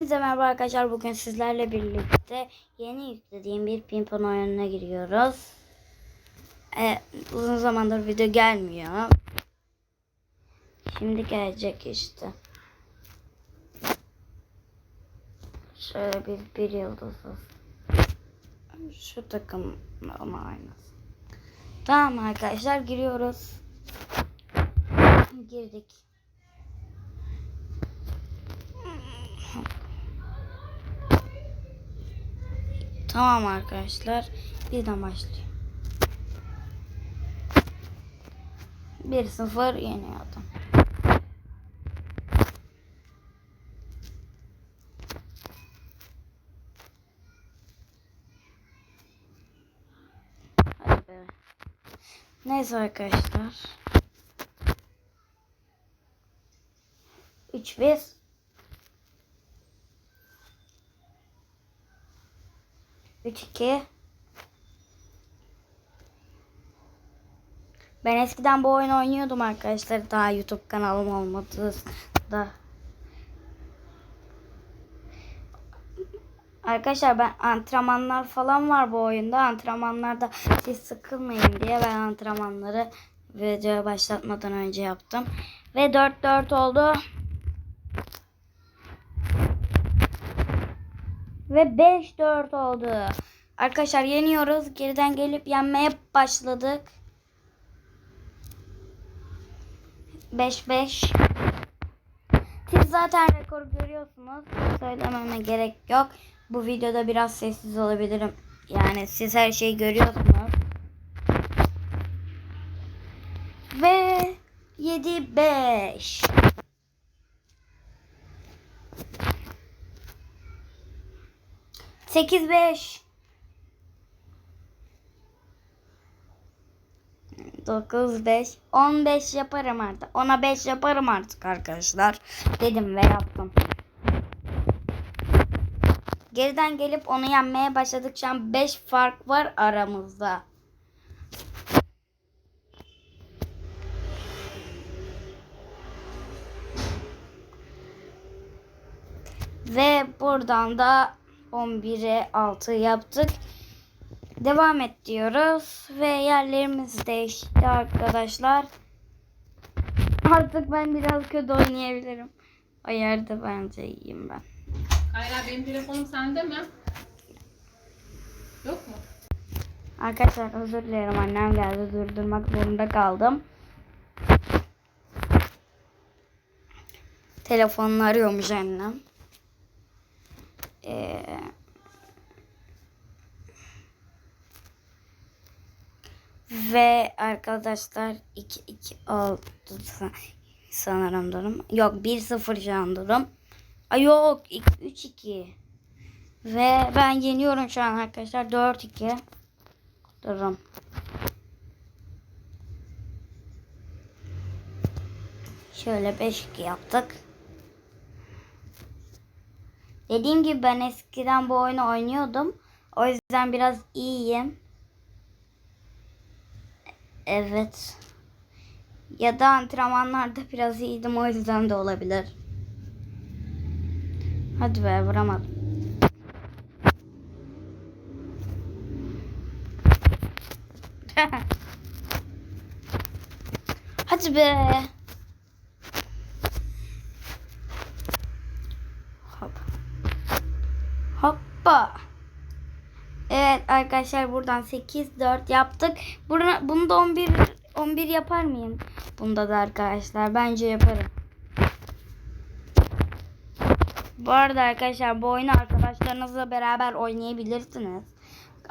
Herkese merhaba arkadaşlar. Bugün sizlerle birlikte yeni yüklediğim bir pimpon oyununa giriyoruz. Ee, uzun zamandır video gelmiyor. Şimdi gelecek işte. Şöyle bir, bir yıldızız. Şu takım ama aynısı. Tamam arkadaşlar giriyoruz. Girdik. Tamam arkadaşlar. Birden başlıyor. 1-0 yeniyor adam. Neyse arkadaşlar. 3-1 3 2 Ben eskiden bu oyunu oynuyordum arkadaşlar. Daha YouTube kanalım olmadı da. Arkadaşlar ben antrenmanlar falan var bu oyunda. Antrenmanlarda siz sıkılmayın diye ben antrenmanları videoya başlatmadan önce yaptım. Ve 4-4 oldu. Ve 5-4 oldu. Arkadaşlar yeniyoruz. Geriden gelip yenmeye başladık. 5-5. Siz zaten rekoru görüyorsunuz. Söylememe gerek yok. Bu videoda biraz sessiz olabilirim. Yani siz her şeyi görüyorsunuz. Ve 7-5. Sekiz beş. Dokuz beş. On beş yaparım artık. Ona beş yaparım artık arkadaşlar. Dedim ve yaptım. Geriden gelip onu yenmeye başladık. Şu an beş fark var aramızda. Ve buradan da 11'e 6 yaptık. Devam et diyoruz. Ve yerlerimiz değişti arkadaşlar. Artık ben biraz kötü oynayabilirim. O yerde bence iyiyim ben. Kayra benim telefonum sende mi? Yok mu? Arkadaşlar özür dilerim annem geldi durdurmak zorunda kaldım. Telefonunu arıyormuş annem. Ee, ve arkadaşlar 2 2 oldu sa- sanırım durum. Yok 1-0 şu an durum. Ay yok 3-2. Ve ben yeniyorum şu an arkadaşlar 4-2 durum. Şöyle 5-2 yaptık. Dediğim gibi ben eskiden bu oyunu oynuyordum. O yüzden biraz iyiyim. Evet. Ya da antrenmanlarda biraz iyiydim o yüzden de olabilir. Hadi be vuramadım. Hadi be. Hop. Hoppa. Evet arkadaşlar buradan 8 4 yaptık. Buna, bunu da 11 11 yapar mıyım? Bunda da arkadaşlar bence yaparım. Bu arada arkadaşlar bu oyunu arkadaşlarınızla beraber oynayabilirsiniz.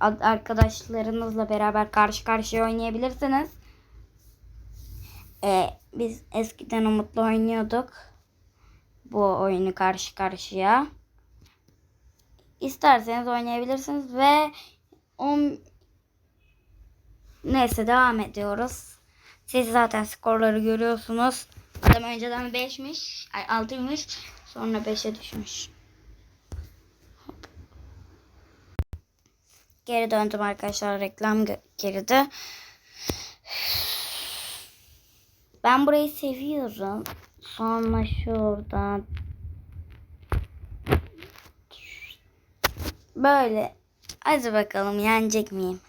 Arkadaşlarınızla beraber karşı karşıya oynayabilirsiniz. Ee, biz eskiden Umut'la oynuyorduk. Bu oyunu karşı karşıya. İsterseniz oynayabilirsiniz ve on... neyse devam ediyoruz. Siz zaten skorları görüyorsunuz. Adam önceden 5'miş, ay 6'ymış. Sonra 5'e düşmüş. Geri döndüm arkadaşlar. Reklam girdi. Ben burayı seviyorum. Sonra şuradan Böyle. Hadi bakalım yenecek miyim?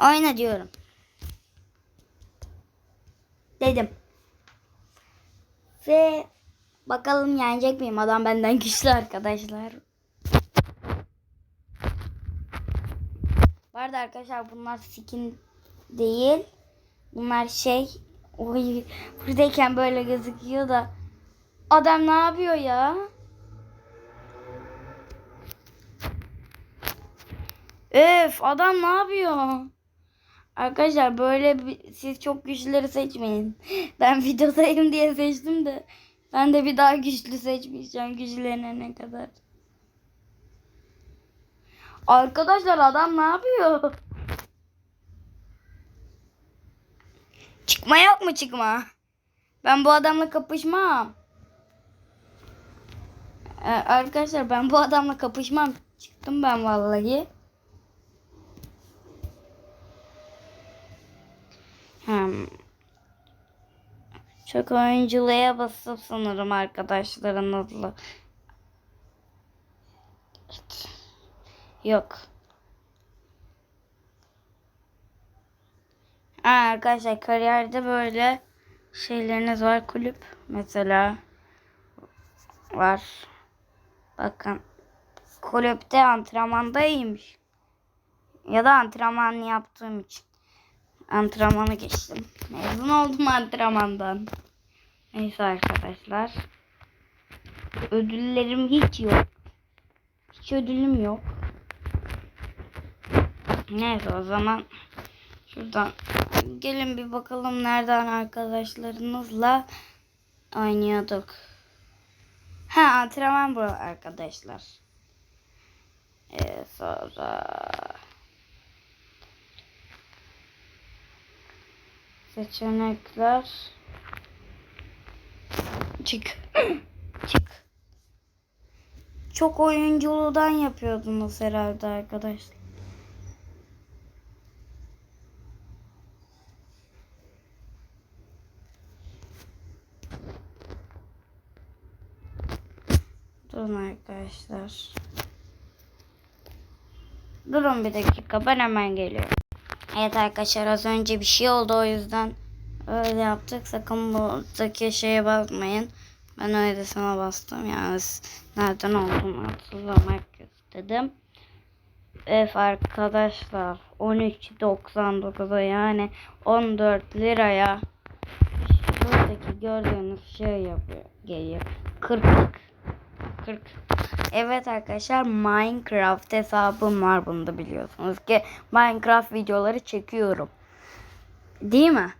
Oyna diyorum. Dedim. Ve bakalım yenecek miyim? Adam benden güçlü arkadaşlar. Bu arada arkadaşlar bunlar skin değil. Bunlar şey oy buradayken böyle gözüküyor da adam ne yapıyor ya? Öf adam ne yapıyor? Arkadaşlar böyle siz çok güçlüleri seçmeyin. Ben videodayım diye seçtim de ben de bir daha güçlü seçmeyeceğim güçlerine ne kadar. Arkadaşlar adam ne yapıyor? Çıkma yok mu çıkma? Ben bu adamla kapışmam. Ee, arkadaşlar ben bu adamla kapışmam. Çıktım ben vallahi. Hmm. Çok oyunculuğa basıp sanırım arkadaşlarınızla. Yok. Aa, arkadaşlar kariyerde böyle şeyleriniz var kulüp mesela var. Bakın kulüpte antrenmandaymış. Ya da antrenman yaptığım için. Antrenmanı geçtim. Mezun oldum antrenmandan. Neyse arkadaşlar. Ödüllerim hiç yok. Hiç ödülüm yok. Neyse o zaman şuradan gelin bir bakalım nereden arkadaşlarınızla oynuyorduk. Ha antrenman bu arkadaşlar. Ee, sonra seçenekler çık çık çok oyunculuğundan yapıyordunuz herhalde arkadaşlar. Durun arkadaşlar. Durun bir dakika ben hemen geliyorum. Evet arkadaşlar az önce bir şey oldu o yüzden öyle yaptık. Sakın buradaki şeye basmayın. Ben öyle sana bastım yani nereden olduğunu hatırlamak istedim. Evet arkadaşlar 13.99'a yani 14 liraya buradaki gördüğünüz şey yapıyor geliyor. 40 40 Evet arkadaşlar Minecraft hesabım var bunu da biliyorsunuz ki Minecraft videoları çekiyorum. Değil mi?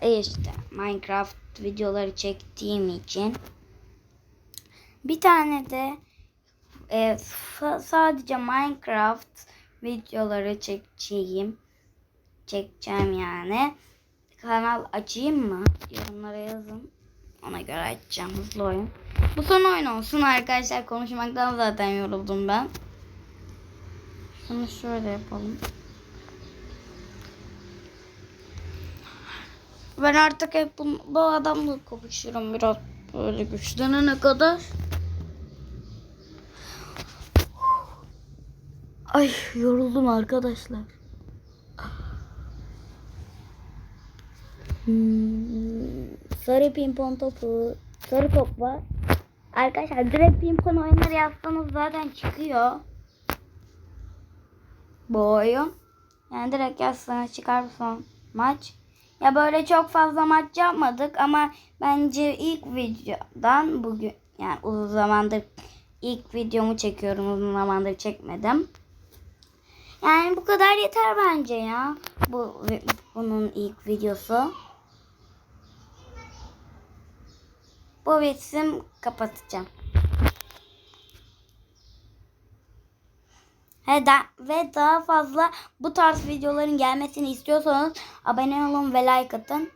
E işte Minecraft videoları çektiğim için bir tane de e, sadece Minecraft videoları çekeceğim. Çekeceğim yani. Kanal açayım mı? Yorumlara yazın. Ona göre açacağım hızlı oyun. Bu son oyun olsun arkadaşlar. Konuşmaktan zaten yoruldum ben. Şunu şöyle yapalım. Ben artık hep bu, bu adamla konuşurum biraz böyle güçlenene kadar. Ay yoruldum arkadaşlar. Hmm, sarı pimpon topu, sarı top var. Arkadaşlar direkt pimpon oyunları yazsanız zaten çıkıyor. Bu oyun. Yani direkt yazsanız çıkar son maç. Ya böyle çok fazla maç yapmadık ama bence ilk videodan bugün yani uzun zamandır ilk videomu çekiyorum. Uzun zamandır çekmedim. Yani bu kadar yeter bence ya. Bu bunun ilk videosu. Bu bitsin kapatacağım. Ve daha fazla bu tarz videoların gelmesini istiyorsanız abone olun ve like atın.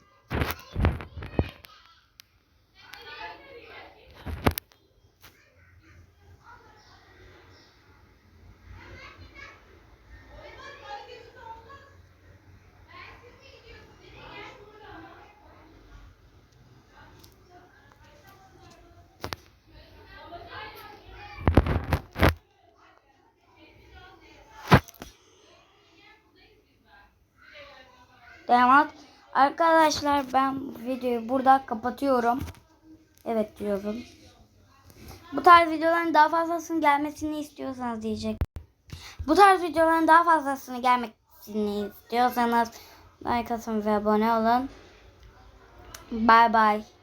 Beğenmez. Arkadaşlar ben videoyu burada kapatıyorum. Evet diyorum. Bu tarz videoların daha fazlasının gelmesini istiyorsanız diyecek. Bu tarz videoların daha fazlasını gelmesini istiyorsanız like atın ve abone olun. Bye bye.